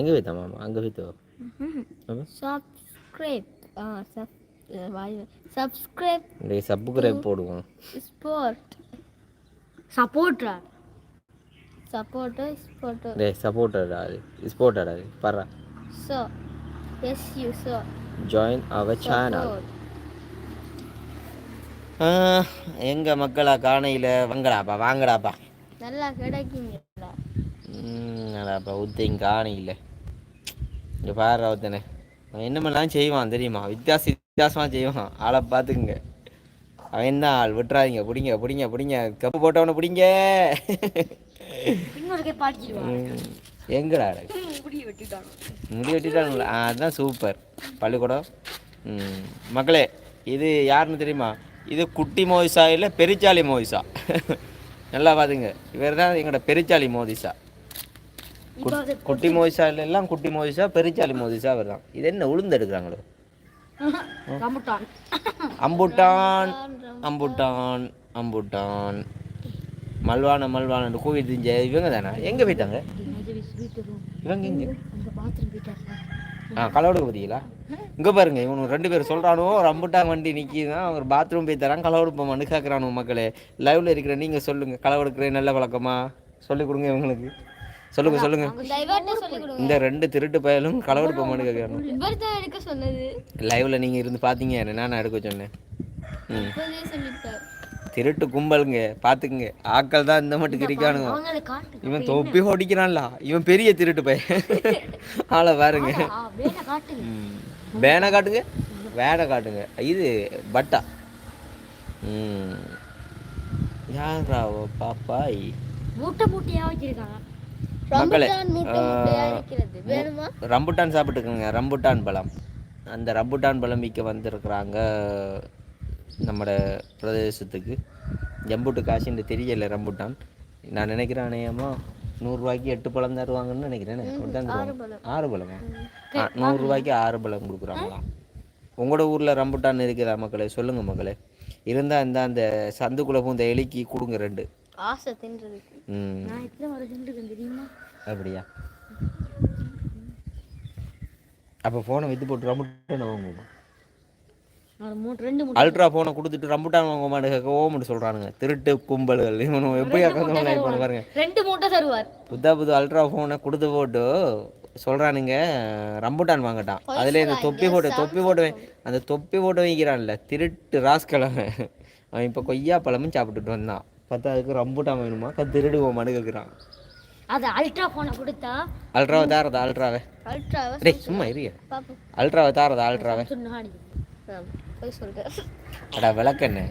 எங்கே வைத்தா மாமா அங்கே வைத்தோ சப்ஸ்கிரைப் ஆ சப் வாய் சப்ஸ்கிரைப் இந்த சப்புக்குரேப் போடுவோம். ஸ்போர்ட் சப்போர்ட்ரா சப்போர்ட்டு ஸ்போர்ட்டு டேய் சப்போர்ட்டடா அது. ஸ்போர்ட்டடா அது. பர்றா so yes you so join our channel எங்க மக்களா காணையில் வாங்கடாப்பா வாங்கடாப்பா. நல்லா கிடைக்குங்களா? அடாப்பா உத்தையும் காணையில். இங்கே பாரு ஒருத்தனே அவன் என்னமெல்லாம் செய்வான் தெரியுமா? வித்தியாச வித்தியாசமாக செய்வான். ஆளை பார்த்துக்குங்க. அவன் தான் ஆள். விட்டுறாதீங்க. பிடிங்க பிடிங்க பிடிங்க. கப்பு போட்டவனை பிடிங்க. எங்கடா முடி வெட்டிட்டானுங்களா? அதுதான் சூப்பர். பள்ளிக்கூடம். மக்களே இது யாருன்னு தெரியுமா? இது குட்டி மோதிசா இல்லை பெரிச்சாலி மோதிசா நல்லா பாத்துங்க இவர் தான் எங்களோட பெரிச்சாலி மோதிசா குட்டி மோதிசா எல்லாம் குட்டி மோதிசா பெரிச்சாலி மோதிசா அவர் தான் இது என்ன உளுந்து எடுக்கிறாங்களோ அம்புட்டான் அம்புட்டான் அம்புட்டான். மல்வான மல்வான கூவி திஞ்ச இவங்க தானே எங்கே போயிட்டாங்க? இவங்க எங்க? ஆ களவெடுக்க பார்த்தீங்களா இங்கே பாருங்க இவனு ரெண்டு பேர் சொல்கிறானோ ரம்புட்டான் வண்டி நிற்கிதான் அவர் பாத்ரூம் போய் தரான் களவெடுப்போம்னு கேட்குறானு மக்களே. லைவ்ல இருக்கிற நீங்கள் சொல்லுங்கள் களவெடுக்கிறேன் நல்ல வழக்கமா? சொல்லிக் கொடுங்க இவங்களுக்கு. சொல்லுங்க சொல்லுங்க. இந்த ரெண்டு திருட்டு பயலும் தான் எடுக்க சொன்னது. லைவ்ல நீங்கள் இருந்து பார்த்தீங்க என்ன நான் எடுக்க சொன்னேன். திருட்டு கும்பலுங்க பார்த்துக்குங்க ஆட்கள் தான் இந்த மட்டுக்கு இருக்கானுங்க. இவன் தொப்பி ஓடிக்கிறான்ல. இவன் பெரிய திருட்டு பையன். ஆளை பாருங்க. வேணா காட்டுங்க. வேனை காட்டுங்க இது பட்டா. ம். யாராவோ பாப்பாய்? மூட்டை மூட்டையா வச்சிருக்காங்க. மக்களே ரம்புட்டான் சாப்பிட்டுக்கோங்க ரம்புட்டான் பழம். அந்த ரம்புட்டான் பழம் விற்க வந்திருக்கிறாங்க நம்மட பிரதேசத்துக்கு. ஜம்புட்டு காசுன்னு தெரியல ரம்புட்டான். நான் நினைக்கிறேன் அநேகமா நூறுரூவாய்க்கு எட்டு பழம் தருவாங்கன்னு நினைக்கிறேன். ஆறு பழமா. நூறுரூவாய்க்கு ஆறு பழம் கொடுக்குறாங்களாம் உங்களோட ஊரில் ரம்புட்டான் இருக்குதா மக்களே? சொல்லுங்கள் மக்களே. இருந்தால் இந்த அந்த சந்துக்குள்ளே பூந்த எலிக்கு கொடுங்க ரெண்டு. ஆசை தின்றதுக்கு ம். நான் எத்தனை வரை தின்றுக்கேன் தெரியுமா? அப்படியா? அப்போ ஃபோனை வித்து போட்டு ரம்புட்டான் வாங்குவோம்? அல்ட்ரா ஃபோனை கொடுத்துட்டு ரம்புட்டான் வாங்குமான்னு கேட்க ஓமன்னு சொல்கிறானுங்க திருட்டு கும்பல்கள். இவனு எப்படி இப்போ பாருங்க. ரெண்டு மூட்டை தருவார். புத்தா புது அல்ட்ரா ஃபோனை கொடுத்து போட்டு சொல்கிறானுங்க ரம்புட்டான் வாங்கட்டான். அதில் இந்த தொப்பி போட்டு தொப்பி போட்டு வை- அந்த தொப்பி போட்டு வைக்கிறான்ல திருட்டு ராஸ்கிழமை அவன் இப்போ கொய்யா பழமும் சாப்பிட்டுட்டு வந்தான். பார்த்தா அதுக்கு ரம்புட்டான் வேணுமா? திருடுவோமான்னு கேட்குறான் அது அல்ட்ரா போனை கொடுத்தா? அல்ட்ராவை தாரதா அல்ட்ராவை அல்ட்ராவை டேய் சும்மா இரு அல்ட்ராவை தாரதா அல்ட்ராவை போய் சொல்கிறேன் அடா விளக்கண்ணு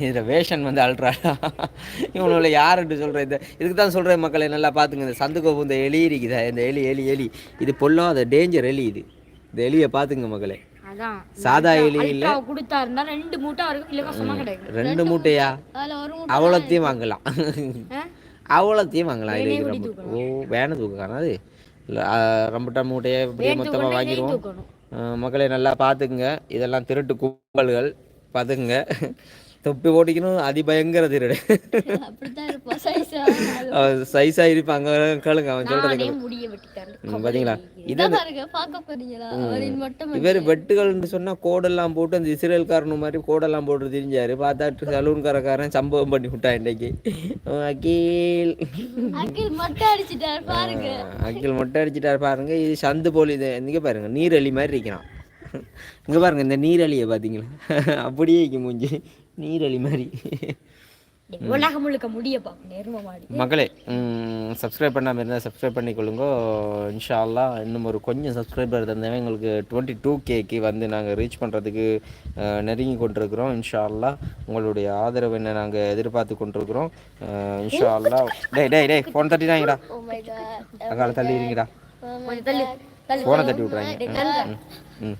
இதில் வேஷன் வந்து அல்ட்ரா இவனுள்ள யாருன்னு சொல்கிறேன் இந்த இதுக்கு தான் சொல்கிறேன் மக்களை நல்லா பார்த்துங்க இந்த சந்துக்கோப்பு இந்த எலி இருக்குதா இந்த எலி எலி எலி. இது பொல்லாத டேஞ்சர் எலி இது. இந்த எலியை பார்த்துங்க மக்களே. சாதா எலி இல்லை. அல்ட்ரா கொடுத்தாருன்னா ரெண்டு மூட்டை ரெண்டு மூட்டையா? அவ்வளோத்தையும் வாங்கலாம்? அவ்வளோத்தையும் வாங்கலாம் இது ரொம்ப ஓ வேனை அது இல்லை ரம்புட்டான் மூட்டையை இப்படியே மொத்தமாக வாங்கிடுவோம். மக்களே நல்லா பார்த்துக்குங்க. இதெல்லாம் திருட்டு கும்பல்கள். பார்த்துக்குங்க தொப்பி ஓட்டிக்கணும் அதிபயங்கர திருடு. சைஸா இருப்பாங்க கேளுங்க அவன் ம், பாத்தீங்களா? இதை பாருங்க பார்க்க போறீங்களா? அவரின் மட்டும் இவர் வெட்டுகள்னு சொன்னால் கோடெல்லாம் போட்டு அந்த இஸ்ரேல்காரனு மாதிரி கோடெல்லாம் போட்டு திரிஞ்சாரு. பார்த்தா சலூன்காரக்காரன் சம்பவம் பண்ணி விட்டான் இன்னைக்கு அகீல். அகில் மட்டும் அடிச்சிட்டாரு பாருங்க. அகில் மொட்டை அடிச்சிட்டாரு பாருங்க. இது சந்து போல் இது இங்கே பாருங்க நீரழி மாதிரி இருக்கிறான். இங்கே பாருங்க இந்த நீரழியை பார்த்தீங்களா? அப்படியே இருக்கு மூஞ்சி. நீரழி மாதிரி. உலகம் முழுக்க முடிய பாப்போம் நேர்ம மாடி மக்களே சப்ஸ்கிரைப் பண்ணாமல் இருந்தால் சப்ஸ்கிரைப் பண்ணிக்கொள்ளுங்க. இன்ஷா அல்லாஹ் இன்னும் ஒரு கொஞ்சம் சப்ஸ்கிரைபர் தந்தவன் எங்களுக்கு டுவெண்ட்டி டூ கேக்கு வந்து நாங்கள் ரீச் பண்ணுறதுக்கு நெருங்கி கொண்டிருக்கிறோம். இன்ஷா அல்லாஹ் உங்களுடைய ஆதரவு என்ன நாங்கள் எதிர்பார்த்து கொண்டிருக்கிறோம். அஹ், இன்ஷா அல்லாஹ் டேய் டேய் டேய் ஃபோன் தட்டிட்டாங்கடா ஓ மை காட் அங்கால தள்ளி இருங்கடா. கொஞ்சம் தள்ளு தள்ளு ஃபோனை தட்டி விட்றாங்க. ம், ம்.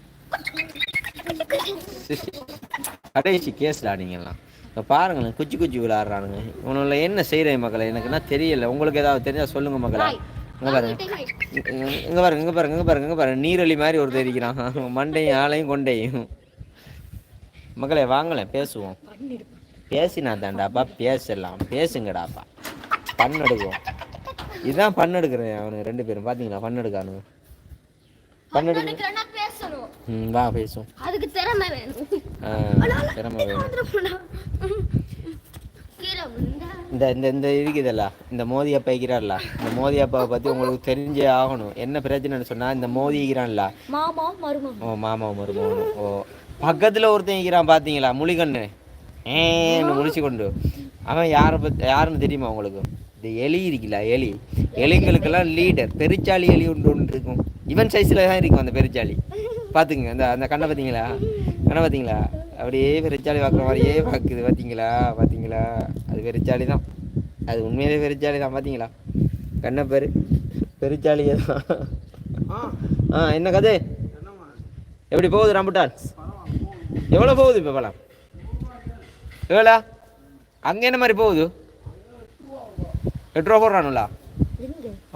கடைசி கேஸ்டா நீங்கெல்லாம். இப்போ பாருங்களேன் குச்சி குச்சி விளையாடுறானுங்க. இவனுள்ள என்ன செய்கிறேன் மக்களை எனக்குன்னா தெரியல. உங்களுக்கு ஏதாவது தெரிஞ்சா சொல்லுங்க மக்களே இங்கே பாருங்க. இங்கே பாருங்க இங்கே பாருங்க இங்கே பாருங்க இங்கே பாருங்க. நீரழி மாதிரி ஒரு தெரிக்கிறான் மண்டையும் ஆளையும் கொண்டையும். மக்களே வாங்களேன் பேசுவோம். பேசினா தாண்டாப்பா பேசலாம். பேசுங்கடாப்பா. பண்ணெடுக்குவோம். இதுதான் பண்ணெடுக்கிறேன் அவனுங்க ரெண்டு பேரும். பார்த்தீங்களா பண்ணெடுக்கானுங்க. பண்ணெடுக்க ம் வா பேசுவோம். அதுக்கு திறமை வேணும். திறமை வேணும். இந்த இந்த இந்த இருக்குதல்ல இந்த மோதி அப்பா இருக்கிறார்ல இந்த மோதி அப்பாவை பற்றி உங்களுக்கு தெரிஞ்சே ஆகணும். என்ன பிரச்சனைன்னு சொன்னால் இந்த மோதி இருக்கிறான்ல மாமா மருமம் ஓ மாமா மருமகன் ஓ பக்கத்தில் ஒருத்தன் இருக்கிறான் பார்த்தீங்களா முழிகண்ணு ஏன்னு முழிச்சு கொண்டு. அவன் யாரை பற்றி யாருன்னு தெரியுமா உங்களுக்கு? இந்த எலி இருக்குல்ல எலி. எலிங்களுக்கெல்லாம் லீடர் பெருச்சாளி எலி ஒன்று ஒன்று இருக்கும். இவன் சைஸில் தான் இருக்கும் அந்த பெருச்சாளி பார்த்துங்க அந்த அந்த கண்ணை பார்த்தீங்களா கண்ணை பார்த்தீங்களா அப்படியே பெருச்சாளி பார்க்குற மாதிரியே பார்க்குது பார்த்தீங்களா பார்த்தீங்களா அது பெருச்சாளி தான். அது உண்மையிலே பெருச்சாளி தான் பார்த்தீங்களா கண்ணை பெரு. பெருச்சாளியே தான். ஆ என்ன கதை? எப்படி போகுது ரம்புட்டான்? எவ்வளோ போகுது இப்போ பழம்? எவ்வளோ? அங்கே என்ன மாதிரி போகுது? எட்டு ரூபா போடுறானுங்களா?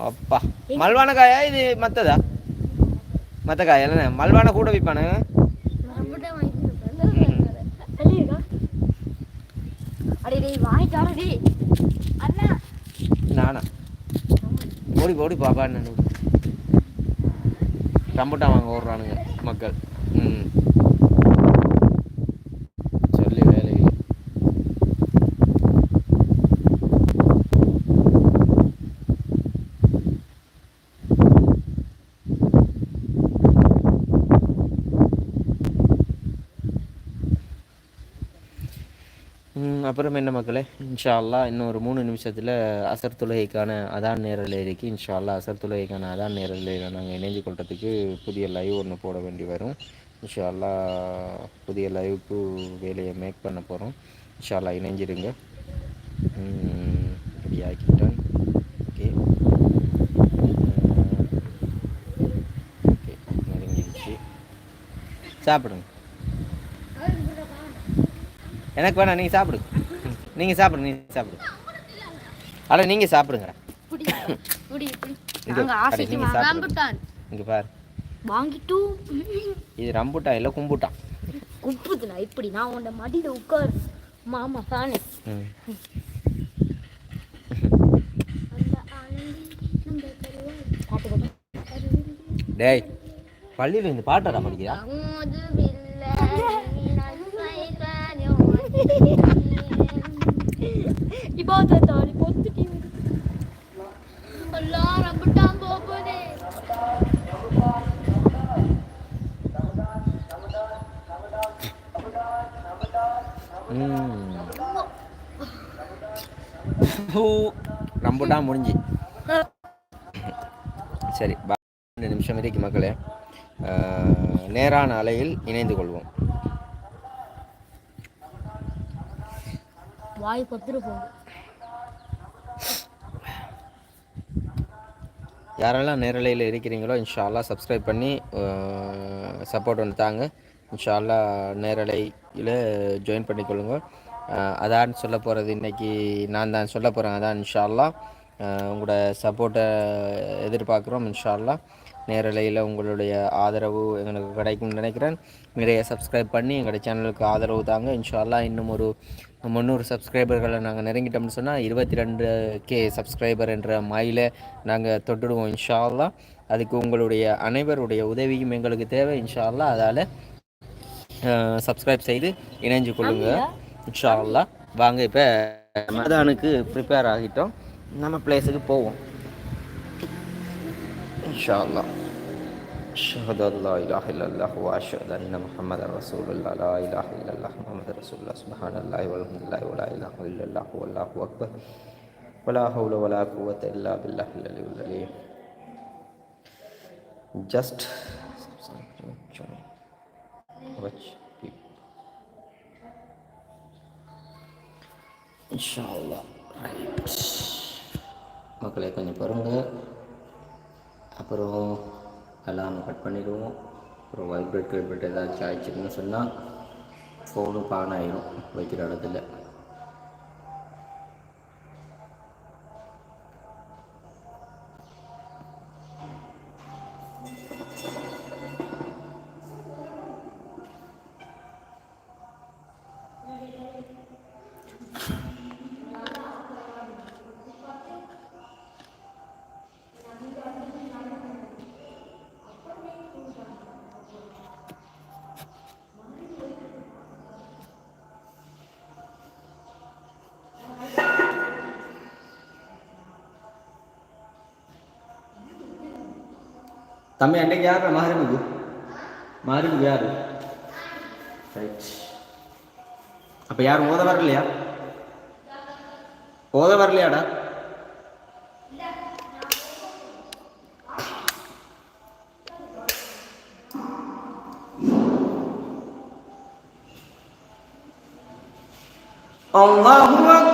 அப்பா. மல்வான காயா இது மற்றதா மற்ற காயா இல்லைண்ணே மல்வான கூட விற்பானு ரம்புட்டான் வாங்கிட்டு வெளியிருக்கா அடே டேய் வாங்கிட்டு வர டேய். அண்ணா. நானா? ஓடி ஓடி பாப்பா என்ன ரம்புட்டான் வாங்க ஓடுறானுங்க மக்கள் ம் சொல்லி வேலை இல்லை. ம், அப்புறம் என்ன மக்களே? இன்ஷா அல்லாஹ் இன்னும் ஒரு மூணு நிமிஷத்தில் அசர் தொழுகைக்கான அதான் நேரில் இருக்கு இன்ஷா அசர் தொழுகைக்கான அதான் நேரில் நாங்கள் இணைஞ்சு கொள்றதுக்கு புதிய லைவ் ஒன்று போட வேண்டி வரும். இன்ஷா அல்லாஹ் புதிய லைவுக்கு வேலையை மேக் பண்ண போகிறோம் இன்ஷா அல்லாஹ் இணைஞ்சிருங்க இப்படி ஆக்கிட்டேன் ஓகே ஓகே நெருங்கிடுச்சு. சாப்பிடுங்க. எனக்கு வேணாம் நீங்கள் சாப்பிடுங்க. நீங்கள் சாப்பிடுங்க நீங்கள் சாப்பிடுங்க. அட நீங்கள் சாப்பிடுங்க புடி புடி புடி இங்க, நாங்க அட, ஆசைக்கு நீங்க சாப்பிடுங்க. இங்கே பாரு. வாங்கிட்டு இது ரம்புட்டான் இல்லை கும்புட்டான். குப்புதுண்ணா இப்படி. நான் உன்ட மடியில உட்கார். மாமா பாடு. டேய் பள்ளியில் இந்த பாட்டாடா படிக்கிறா ரம்புட்டான் போகுதே. ம் ஹூ, ரம்புட்டான் முடிஞ்சு. சரி ரெண்டு நிமிஷம் வரைக்கும் மக்களே. நேரான அலையில் இணைந்து கொள்வோம். வாய் பத்துரு போகுது யாரெல்லாம் நேரலையில் இருக்கிறீங்களோ இன்ஷால்லா சப்ஸ்கிரைப் பண்ணி சப்போர்ட் ஒன்று தாங்க. இன்ஷால்லா நேரலையில் ஜாயின் பண்ணிக்கொள்ளுங்க. அதான் சொல்ல போகிறது இன்னைக்கு நான் தான் சொல்ல போகிறேன் அதான் இன்ஷால்லா உங்களோட சப்போர்ட்டை எதிர்பார்க்குறோம் இன்ஷால்லா நேரலையில் உங்களுடைய ஆதரவு எங்களுக்கு கிடைக்கும்னு நினைக்கிறேன். நிறைய சப்ஸ்கிரைப் பண்ணி எங்களோட சேனலுக்கு ஆதரவு தாங்க. இன்ஷா அல்லாஹ் இன்னும் ஒரு முந்நூறு சப்ஸ்கிரைபர்களை நாங்கள் நெருங்கிட்டோம்னு சொன்னால் இருபத்தி ரெண்டு கே சப்ஸ்கிரைபர் என்ற மைலை நாங்கள் தொட்டுடுவோம் இன்ஷா அல்லாஹ் அதுக்கு உங்களுடைய அனைவருடைய உதவியும் எங்களுக்கு தேவை. இன்ஷா அல்லாஹ் அதால் சப்ஸ்கிரைப் செய்து இணைஞ்சு கொள்ளுங்க. இன்ஷா அல்லாஹ் வாங்க இப்போ மதானுக்கு ப்ரிப்பேர் ஆகிட்டோம். நம்ம பிளேஸுக்கு போவோம். இன்ஷா அல்லாஹ் أشهد أن لا إله إلا الله وأشهد أن محمد رسول الله لا إله إلا الله محمد رسول الله سبحان الله والحمد لله ولا إله إلا الله والله أكبر ولا حول ولا قوة إلا بالله العلي العظيم just watch இன்ஷால்லா ரைட் மக்களே கொஞ்சம் பாருங்க அப்புறம் அலாரம் கட் பண்ணிடுவோம். அப்புறம் வைப்ரேட் வைப்ரேட் ஏதாச்சும் ஆயிடுச்சுன்னு சொன்னால் ஃபோனும் பான் ஆயிரும். வைக்கிற இடத்துல. તમે એને ગયા મારે બીજું மாறிக்கு யார்? ரைட் அப்போ யாரும் ஓத வரலையா? ஓத வரலையாடா? அல்லாஹு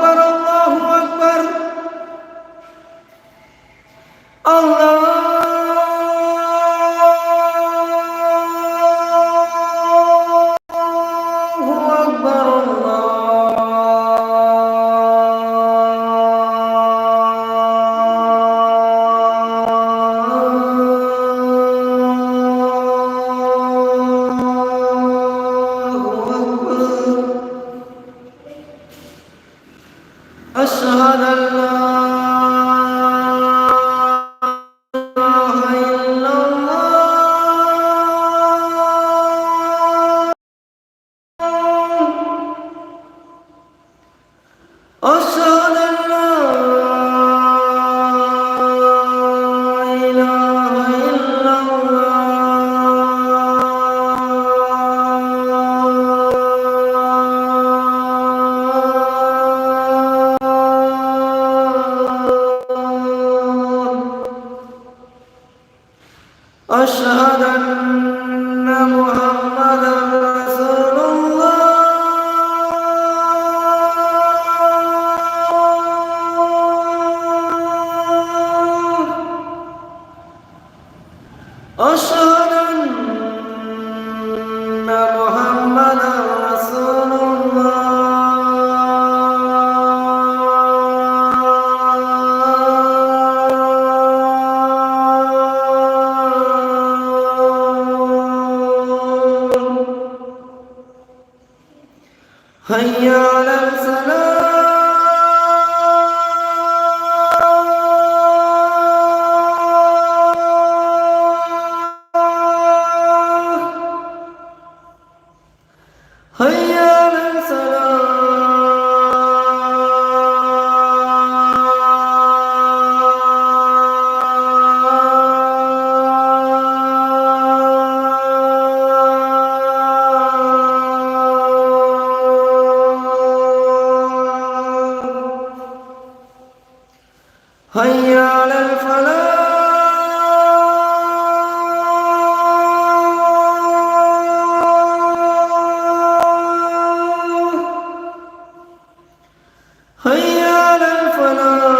أشهد أن هيا على الفلاح Allah.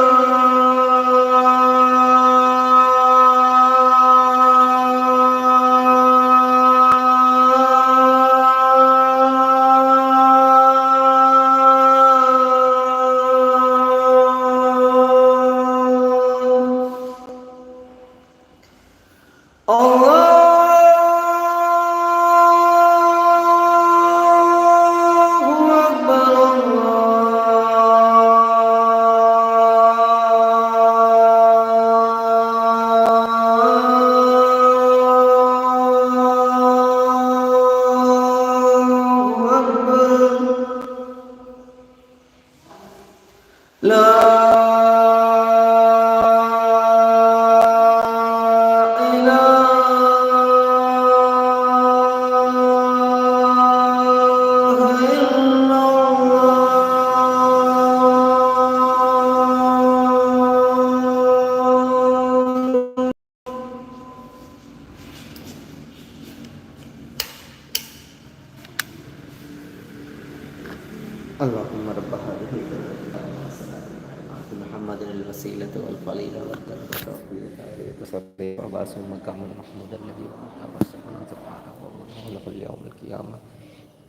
اليوم القيامة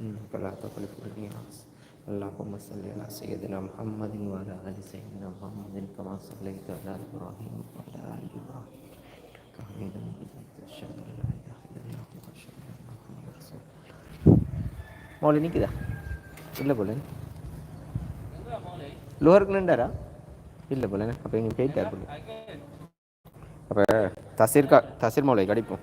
إنك لا تخلف الميعاد اللهم صل على سيدنا محمد وعلى آل سيدنا محمد كما صليت على إبراهيم وعلى آل إبراهيم إنك حميد مجيد أشهد أن لا إله إلا الله وأشهد أن محمدا رسول الله மௌலி நிற்குதா இல்லை போல லோஹருக்கு நின்றாரா இல்லை போல அப்போ இங்கே போயிட்டார் போல அப்போ தசீர் கா தசீர் மௌலை கடிப்போம்